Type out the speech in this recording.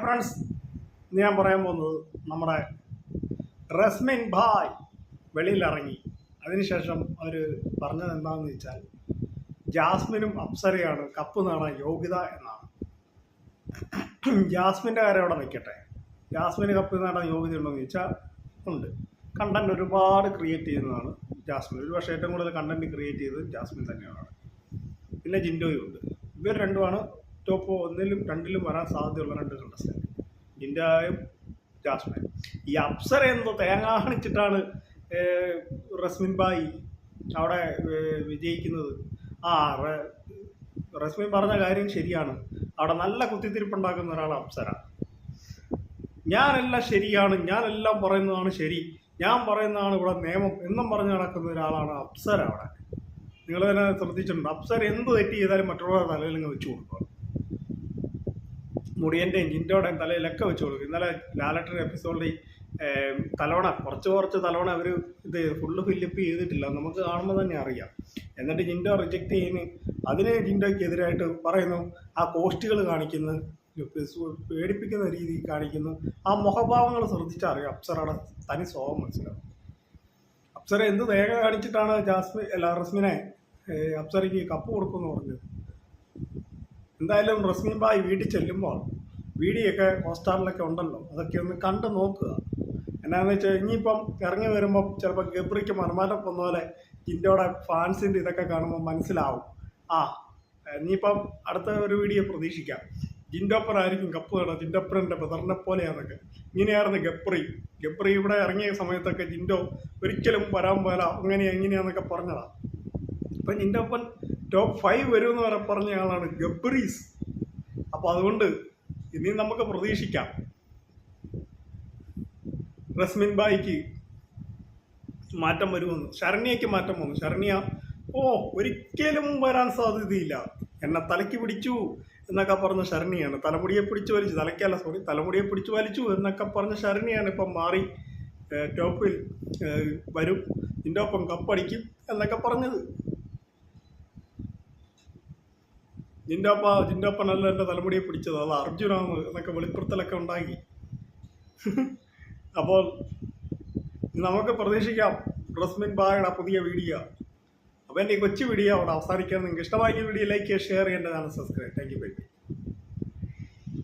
Friends ഞാൻ പറയാൻ പോകുന്നത് നമ്മുടെ റസ്മിൻ ഭായ് വെളിയിലിറങ്ങി. അതിനുശേഷം അവർ പറഞ്ഞത് എന്താണെന്ന് വെച്ചാൽ ജാസ്മിനും അപ്സരയാണ് കപ്പ് നേടാൻ യോഗ്യത എന്നാണ്. ജാസ്മിന്റെ കാര്യം അവിടെ നിൽക്കട്ടെ. ജാസ്മിന് കപ്പ് നേടാൻ യോഗ്യത ഉണ്ടോ എന്ന് ഉണ്ട്. കണ്ടന്റ് ഒരുപാട് ക്രിയേറ്റ് ചെയ്യുന്നതാണ് ജാസ്മിൻ. ഒരു പക്ഷേ ഏറ്റവും കൂടുതൽ കണ്ടന്റ് ക്രിയേറ്റ് ചെയ്തത് ജാസ്മിൻ തന്നെയാണ്. പിന്നെ ജിൻഡോയും ഉണ്ട്. ഇവർ രണ്ടുമാണ് ടോപ്പ് ഒന്നിലും രണ്ടിലും വരാൻ സാധ്യതയുള്ള രണ്ട് കണ്ടസ്റ്റന്റ് ഇന്ത്യയും ജാസ്മിൻ ഈ അപ്സര എന്തോ തേങ്ങ കാണിച്ചിട്ടാണ് റസ്മിൻ ബായി അവിടെ വിജയിക്കുന്നത്. ആ റസ്മിൻ പറഞ്ഞ കാര്യം ശരിയാണ്. അവിടെ നല്ല കുത്തിത്തിരിപ്പുണ്ടാക്കുന്ന ഒരാൾ അപ്സര. ഞാനെല്ലാം ശരിയാണ് ഞാനെല്ലാം പറയുന്നതാണ് ശരി. ഞാൻ പറയുന്നതാണ് ഇവിടെ നിയമം എന്നും പറഞ്ഞ് നടക്കുന്ന ഒരാളാണ് അപ്സര അവിടെ. നിങ്ങൾ തന്നെ ശ്രദ്ധിച്ചിട്ടുണ്ട്. അപ്സര എന്ത് തെറ്റ് ചെയ്താലും മറ്റുള്ളവരുടെ തലയിൽ നിങ്ങൾ വെച്ചു കൊടുക്കുക. മുടിയന്റെയും ജിൻഡോടെയും തലയിലൊക്കെ വെച്ച് കൊടുക്കും ഇന്നലെ ലാലട്ടർ എപ്പിസോഡിൽ തലോണ കുറച്ച് കുറച്ച് തലോണ അവർ ഇത് ഫുള്ള് ഫില്ലപ്പ് ചെയ്തിട്ടില്ല. നമുക്ക് കാണുമ്പോൾ തന്നെ അറിയാം. എന്നിട്ട് ജിൻഡോ റിജക്റ്റ് ചെയ്യുന്ന. അതിന് ജിൻഡോയ്ക്ക് എതിരായിട്ട് പറയുന്നു. ആ പോസ്റ്റുകൾ കാണിക്കുന്നു. പേടിപ്പിക്കുന്ന രീതി കാണിക്കുന്നു. ആ മുഖഭാവങ്ങൾ ശ്രദ്ധിച്ചറിയാം അപ്സറയുടെ തനി സ്വഭാവം മനസ്സിലാവും. അപ്സര എന്ത് വേഗം കാണിച്ചിട്ടാണ് ജാസ്മി അല്ല റസ്മിനെ അപ്സരയ്ക്ക് കപ്പ് കൊടുക്കുമെന്ന് പറഞ്ഞത്? എന്തായാലും റസ്മിൻ ബായി വീട്ടിൽ ചെല്ലുമ്പോൾ വീഡിയൊക്കെ ഹോസ്റ്റാറിലൊക്കെ ഉണ്ടല്ലോ അതൊക്കെ ഒന്ന് കണ്ട് നോക്കുക. എന്നാന്ന് വെച്ചാൽ ഇനിയിപ്പം ഇറങ്ങി വരുമ്പോൾ ചിലപ്പോൾ ഗബ്രിക്ക് മർമാറ്റം വന്ന പോലെ ജിൻഡോടെ ഫാൻസിന്റെ ഇതൊക്കെ കാണുമ്പോൾ മനസ്സിലാവും. ആ ഇനിയിപ്പം അടുത്ത ഒരു വീഡിയോ പ്രതീക്ഷിക്കാം. ജിൻഡോപ്പറായിരിക്കും കപ്പ് കേട്ടോ ജിൻഡോപ്പറിന്റെ ബദറിനെ പോലെയാണൊക്കെ ഇങ്ങനെയായിരുന്നു ഗപ്രി ഗപ്രി ഇവിടെ ഇറങ്ങിയ സമയത്തൊക്കെ ജിൻഡോ ഒരിക്കലും വരാൻ പോലെ അങ്ങനെയാ ഇങ്ങനെയാന്നൊക്കെ പറഞ്ഞതാ നിന്റെ ഒപ്പം ടോപ്പ് ഫൈവ് വരുമെന്ന് വരെ പറഞ്ഞ ആളാണ് ഗബ്രീസ്. അപ്പോൾ അതുകൊണ്ട് ഇനി നമുക്ക് പ്രതീക്ഷിക്കാം. റസ്മിൻ ബായിക്ക് മാറ്റം വരുമെന്ന്. ശരണ്യയ്ക്ക് മാറ്റം വന്നു. ശരണ്യ ഓ ഒരിക്കലും വരാൻ സാധ്യതയില്ല. എന്നെ തലയ്ക്ക് പിടിച്ചു എന്നൊക്കെ പറഞ്ഞ ശരണിയാണ്. തലമുടിയെ പിടിച്ചു വലിച്ചു. തലയ്ക്കല്ല സോറി തലമുടിയെ പിടിച്ചു വലിച്ചു എന്നൊക്കെ പറഞ്ഞ ശരണിയാണ് ഇപ്പം മാറി ടോപ്പിൽ വരും. ഇതിന്റെ ഒപ്പം കപ്പടിക്കും എന്നൊക്കെ പറഞ്ഞത്. നിന്റെ ഒപ്പനല്ല എന്റെ തലമുടിയെ പിടിച്ചത്. അത് അർജുനാണ് എന്നൊക്കെ വെളിപ്പെടുത്തലൊക്കെ ഉണ്ടാക്കി. അപ്പോൾ നമുക്ക് പ്രതീക്ഷിക്കാം. റസ്മിൻ ബായുടെ പുതിയ വീഡിയോ. അപ്പോൾ എന്റെ ഈ കൊച്ചു വീഡിയോ അവിടെ അവസാനിക്കാൻ നിങ്ങൾക്ക് ഇഷ്ടമായ വീഡിയോ ലൈക്ക് ചെയ്യുക ഷെയർ ചെയ്യേണ്ടതാണ് സബ്സ്ക്രൈബ്. Thank you bye